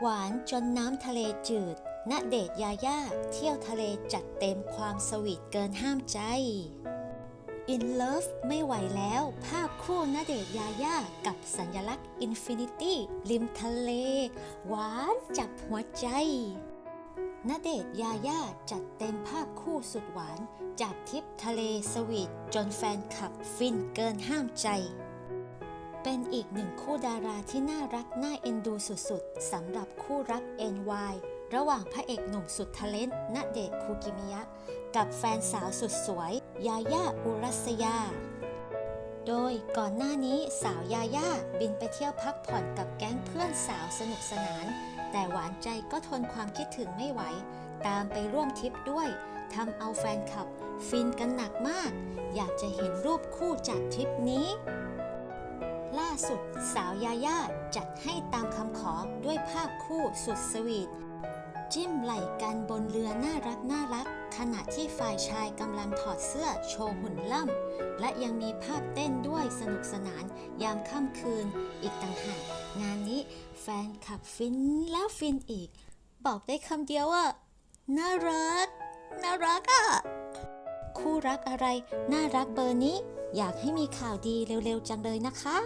หวานจนน้ำทะเลจืดณเดชน์ยาย่าเที่ยวทะเลจัดเต็มความสวีทเกินห้ามใจ In Love ไม่ไหวแล้ว ภาพคู่ณเดชน์ยาย่ากับสัญลักษณ์ Infinity ริมทะเล หวานจับหัวใจณเดชน์ยาย่าจัดเต็มภาพคู่สุดหวาน จากทริปทะเลสวีทจนแฟนคลับฟินเกินห้ามใจ เป็นอีกหนึ่งคู่ดาราที่น่ารักน่าเอ็นดูสุดๆสำหรับคู่รัก NY ระหว่างพระเอกหนุ่มสุดทะเลนต์ณเดชน์คูกิมิยะ กับแฟนสาวสุดสวย ยาย่าอุรัสยา โดยก่อนหน้านี้สาวยาย่าบินไปเที่ยวพักผ่อนกับแก๊งเพื่อนสาวสนุกสนาน แต่หวานใจก็ทนความคิดถึงไม่ไหว ตามไปร่วมทริปด้วยทำเอาแฟนคลับ ฟินกันหนักมาก อยากจะเห็นรูปคู่จากทริปนี้ สุด สาวยาย่าจัดให้ตามคำขอด้วยภาพคู่สุดสวีทจิ้มไหล่กันบนเรือน่ารักน่ารัก ขณะที่ฝ่ายชายกำลังถอดเสื้อโชว์หุ่นล่ำ และยังมีภาพเต้นด้วยสนุกสนานยามค่ำคืนอีกต่างหาก งานนี้แฟนขับฟินแล้วฟินอีก บอกได้คำเดียวว่า น่ารัก น่ารักอะคู่รักอะไร น่ารักเบอร์นี้ อยากให้มีข่าวดีเร็วๆจังเลยนะคะ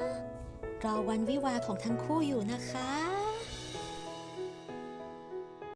รอวันวิวาของทั้งคู่อยู่นะคะ